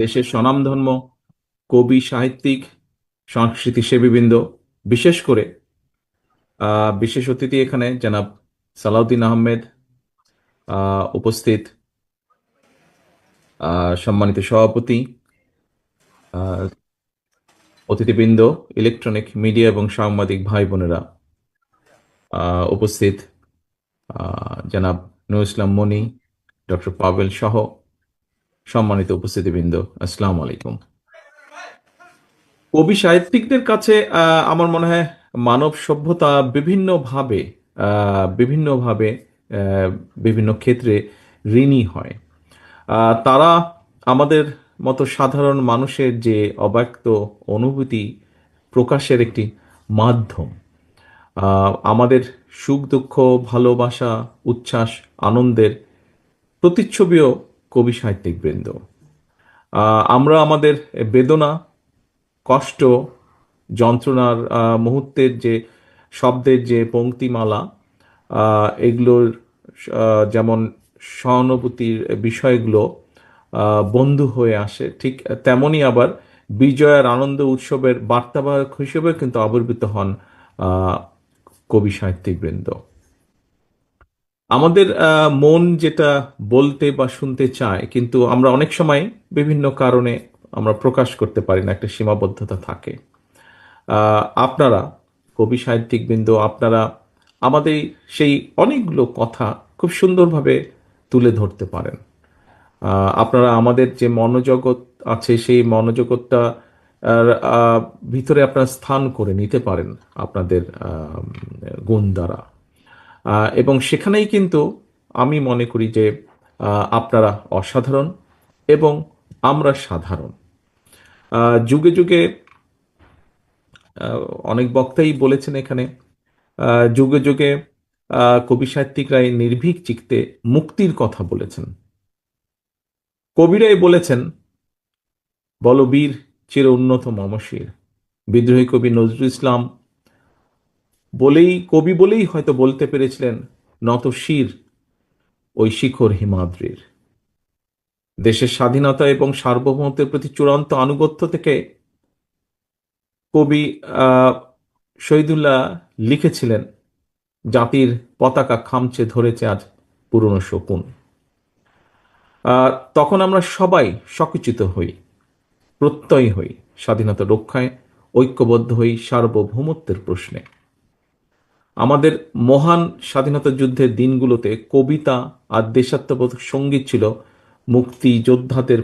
দেশের স্বনামধন্য কবি, সাহিত্যিক, সংস্কৃতি সেবীবৃন্দ, বিশেষ করে বিশেষ অতিথি এখানে জনাব সালাউদ্দিন আহমেদ উপস্থিত সম্মানিত সভাপতি অতিথিবৃন্দ, ইলেকট্রনিক মিডিয়া এবং সাংবাদিক ভাই বোনেরা উপস্থিত জনাব নুর ইসলাম মনি, ডক্টর পাভেল সহ সম্মানিত উপস্থিতিবৃন্দ, আসসালামু আলাইকুম। কবি সাহিত্যিকদের কাছে আমার মনে হয় মানব সভ্যতা বিভিন্নভাবে বিভিন্নভাবে বিভিন্ন ক্ষেত্রে ঋণী হয়। তারা আমাদের মতো সাধারণ মানুষের যে অব্যক্ত অনুভূতি প্রকাশের একটি মাধ্যম আমাদের সুখ দুঃখ, ভালোবাসা, উচ্ছ্বাস, আনন্দের প্রতিচ্ছবিও কবি সাহিত্যিক বৃন্দ। আমরা আমাদের বেদনা কষ্ট যন্ত্রণার মুহূর্তের যে শব্দের যে পংক্তিমালা আহ, এগুলোর যেমন সহানুভূতির বিষয়গুলো বন্ধু হয়ে আসে ঠিক তেমনই আবার বিজয়ের আনন্দ উৎসবের বার্তাবাহক হিসেবে কিন্তু আবির্ভূত হন কবি সাহিত্যিক বৃন্দ। আমাদের মন যেটা বলতে বা শুনতে চায়, কিন্তু আমরা অনেক সময় বিভিন্ন কারণে আমরা প্রকাশ করতে পারি না, একটা সীমাবদ্ধতা থাকে। আপনারা, কবি, সাহিত্যিকবৃন্দ, আপনারা আমাদের সেই অনেকগুলো কথা খুব সুন্দরভাবে তুলে ধরতে পারেন। আপনারা আমাদের যে মনোজগৎ আছে, সেই মনোজগৎটা ভিতরে আপনারা স্থান করে নিতে পারেন আপনাদের গুণ দ্বারা। এবং সেখানেই কিন্তু আমি মনে করি যে আপনারা অসাধারণ এবং আমরা সাধারণ। যুগে যুগে অনেক বক্তাই বলেছেন এখানে যুগে যুগে কবি সাহিত্যিকরা এই নির্ভীক চিত্তে মুক্তির কথা বলেছেন। কবিরাই বলেছেন, বলবীর চির উন্নত মমশির। বিদ্রোহী কবি নজরুল ইসলাম বলেই, কবি বলেই হয়তো বলতে পেরেছিলেন, নত শির, ওই শিখর হিমাদ্রির। দেশের স্বাধীনতা এবং সার্বভৌমত্বের প্রতি চূড়ান্ত আনুগত্য থেকে কবি শহীদুল্লাহ লিখেছিলেন, জাতির পতাকা খামচে ধরেছে আজ পুরনো শকুন। তখন আমরা সবাই সকুচিত হই, প্রত্যয় হই স্বাধীনতা রক্ষায়, ঐক্যবদ্ধ হই সার্বভৌমত্বের প্রশ্নে। আমাদের মহান স্বাধীনতা যুদ্ধের দিনগুলোতে কবিতা আর দেশাত্মবোধক সংগীত ছিল মুক্তি যোদ্ধাদের